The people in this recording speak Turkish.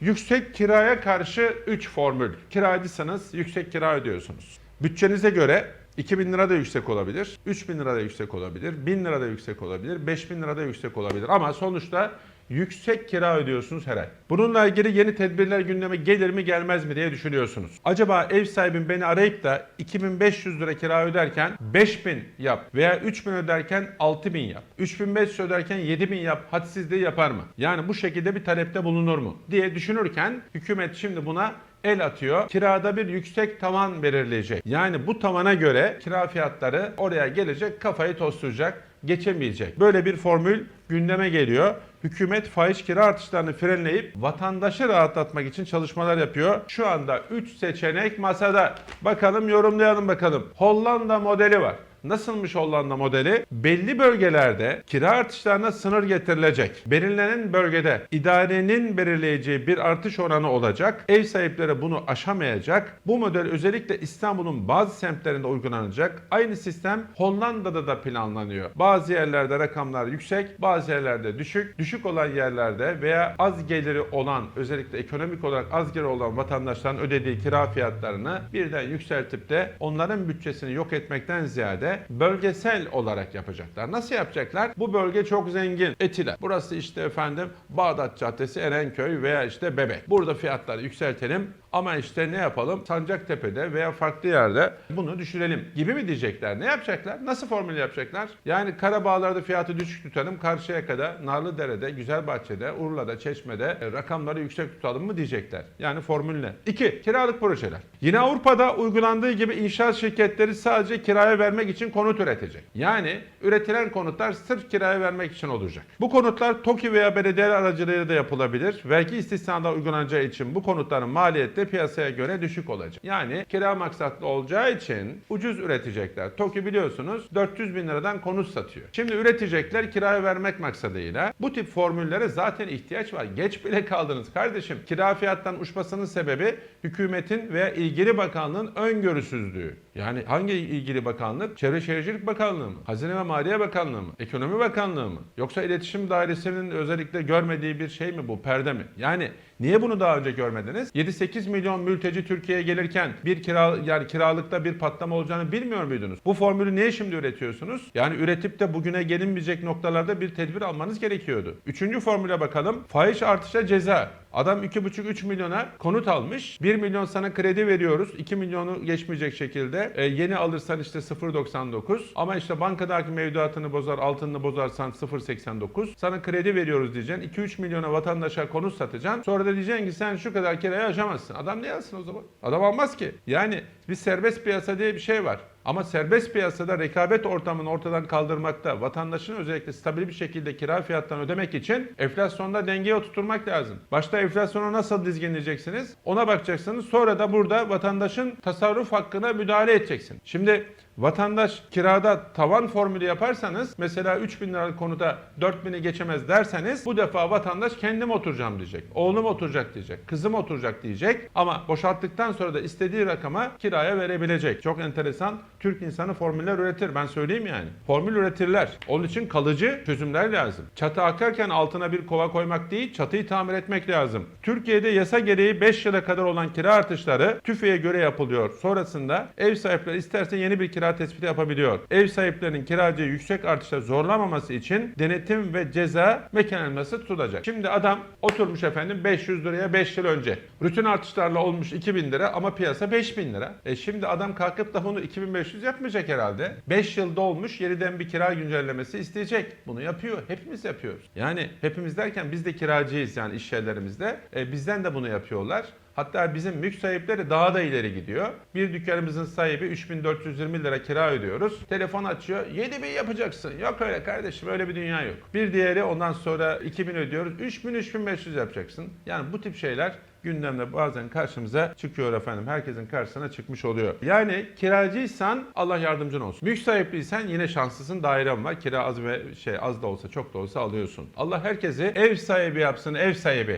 Yüksek kiraya karşı 3 formül. Kiracıysanız yüksek kira ödüyorsunuz. Bütçenize göre 2000 lira da yüksek olabilir, 3000 lira da yüksek olabilir, 1000 lira da yüksek olabilir, 5000 lira da yüksek olabilir. Ama sonuçta yüksek kira ödüyorsunuz her ay. Bununla ilgili yeni tedbirler gündeme gelir mi gelmez mi diye düşünüyorsunuz. Acaba ev sahibim beni arayıp da 2500 lira kira öderken 5000 yap veya 3000 öderken 6000 yap. 3500 öderken 7000 yap hadsizliği yapar mı? Yani bu şekilde bir talepte bulunur mu diye düşünürken hükümet şimdi buna el atıyor. Kirada bir yüksek tavan belirleyecek. Yani bu tavana göre kira fiyatları oraya gelecek, kafayı toslayacak, geçemeyecek. Böyle bir formül gündeme geliyor. Hükümet faiz kira artışlarını frenleyip vatandaşı rahatlatmak için çalışmalar yapıyor. Şu anda 3 seçenek masada. Bakalım yorumlayalım bakalım. Hollanda modeli var. Nasılmış Hollanda modeli? Belli bölgelerde kira artışlarına sınır getirilecek. Belirlenen bölgede idarenin belirleyeceği bir artış oranı olacak. Ev sahipleri bunu aşamayacak. Bu model özellikle İstanbul'un bazı semtlerinde uygulanacak. Aynı sistem Hollanda'da da planlanıyor. Bazı yerlerde rakamlar yüksek, bazı yerlerde düşük. Düşük olan yerlerde veya az geliri olan, özellikle ekonomik olarak az geliri olan vatandaşların ödediği kira fiyatlarını birden yükseltip de onların bütçesini yok etmekten ziyade bölgesel olarak yapacaklar. Nasıl yapacaklar? Bu bölge çok zengin. Etiler. Burası işte efendim Bağdat Caddesi, Erenköy veya işte Bebek. Burada fiyatları yükseltelim ama işte ne yapalım? Sancaktepe'de veya farklı yerde bunu düşürelim gibi mi diyecekler? Ne yapacaklar? Nasıl formül yapacaklar? Yani Karabağlar'da fiyatı düşük tutalım. Karşıyaka'da, Narlıdere'de, Güzelbahçe'de, Urla'da, Çeşme'de rakamları yüksek tutalım mı diyecekler. Yani formül ne? 2. Kiralık projeler. Yine Avrupa'da uygulandığı gibi inşaat şirketleri sadece kiraya vermek için konut üretecek. Yani üretilen konutlar sırf kiraya vermek için olacak. Bu konutlar TOKİ veya belediyeler aracılığıyla da yapılabilir. Vergi istisnada uygulanacağı için bu konutların maliyeti de piyasaya göre düşük olacak. Yani kira maksatlı olacağı için ucuz üretecekler. TOKİ biliyorsunuz 400 bin liradan konut satıyor. Şimdi üretecekler kiraya vermek maksadıyla. Bu tip formüllere zaten ihtiyaç var. Geç bile kaldınız kardeşim. Kira fiyattan uçmasının sebebi hükümetin veya ilgili bakanlığın öngörüsüzlüğü. Yani hangi ilgili bakanlık? Çevre Şehircilik Bakanlığı mı? Hazine ve Maliye Bakanlığı mı? Ekonomi Bakanlığı mı? Yoksa iletişim dairesinin özellikle görmediği bir şey mi bu? Perde mi? Yani niye bunu daha önce görmediniz? 7-8 milyon mülteci Türkiye'ye gelirken bir kira yani kiralıkta bir patlama olacağını bilmiyor muydunuz? Bu formülü niye şimdi üretiyorsunuz? Yani üretip de bugüne gelinmeyecek noktalarda bir tedbir almanız gerekiyordu. Üçüncü formüle bakalım. Fahiş artışa ceza. Adam 2,5-3 milyona konut almış. 1 milyon sana kredi veriyoruz. 2 milyonu geçmeyecek şekilde. E, yeni alırsan işte 0.99. Ama işte bankadaki mevduatını bozar, altınını bozarsan 0.89. Sana kredi veriyoruz diyeceksin. 2-3 milyona vatandaşa konut satacaksın. Sonra da diyeceksin ki sen şu kadar kiraya aşamazsın. Adam ne alsın o zaman? Adam almaz ki. Yani bir serbest piyasa diye bir şey var. Ama serbest piyasada rekabet ortamını ortadan kaldırmakta, vatandaşın özellikle stabil bir şekilde kira fiyatlarını ödemek için enflasyonda dengeye oturtmak lazım. Başta enflasyonu nasıl dizginleyeceksiniz? Ona bakacaksınız. Sonra da burada vatandaşın tasarruf hakkına müdahale edeceksin. Şimdi vatandaş kirada tavan formülü yaparsanız mesela 3000 liralık konuda 4000'i geçemez derseniz bu defa vatandaş kendim oturacağım diyecek. Oğlum oturacak diyecek. Kızım oturacak diyecek. Ama boşalttıktan sonra da istediği rakama kiraya verebilecek. Çok enteresan. Türk insanı formüller üretir. Ben söyleyeyim yani. Formül üretirler. Onun için kalıcı çözümler lazım. Çatı akarken altına bir kova koymak değil, çatıyı tamir etmek lazım. Türkiye'de yasa gereği 5 yıla kadar olan kira artışları TÜFE'ye göre yapılıyor. Sonrasında ev sahipleri isterse yeni bir kira tespiti yapabiliyor. Ev sahiplerinin kiracıyı yüksek artışa zorlamaması için denetim ve ceza mekanizması tutulacak. Şimdi adam oturmuş efendim 500 liraya 5 yıl önce. Rutin artışlarla olmuş 2000 lira ama piyasa 5000 lira. E şimdi adam kalkıp da bunu 2500 yapmayacak herhalde. 5 yılda olmuş yeniden bir kira güncellemesi isteyecek. Bunu yapıyor. Hepimiz yapıyoruz. Yani hepimiz derken biz de kiracıyız yani iş yerlerimizde. E, bizden de bunu yapıyorlar. Hatta bizim mülk sahipleri daha da ileri gidiyor. Bir dükkanımızın sahibi 3420 lira kira ödüyoruz. Telefon açıyor. 7000 yapacaksın. Yok öyle kardeşim öyle bir dünya yok. Bir diğeri ondan sonra 2000 ödüyoruz. 3000 3500 yapacaksın. Yani bu tip şeyler gündemde bazen karşımıza çıkıyor efendim. Herkesin karşısına çıkmış oluyor. Yani kiracıysan Allah yardımcın olsun. Mülk sahipliysen yine şanslısın. Dairen var. Kira az ve şey az da olsa çok da olsa alıyorsun. Allah herkesi ev sahibi yapsın. Ev sahibi.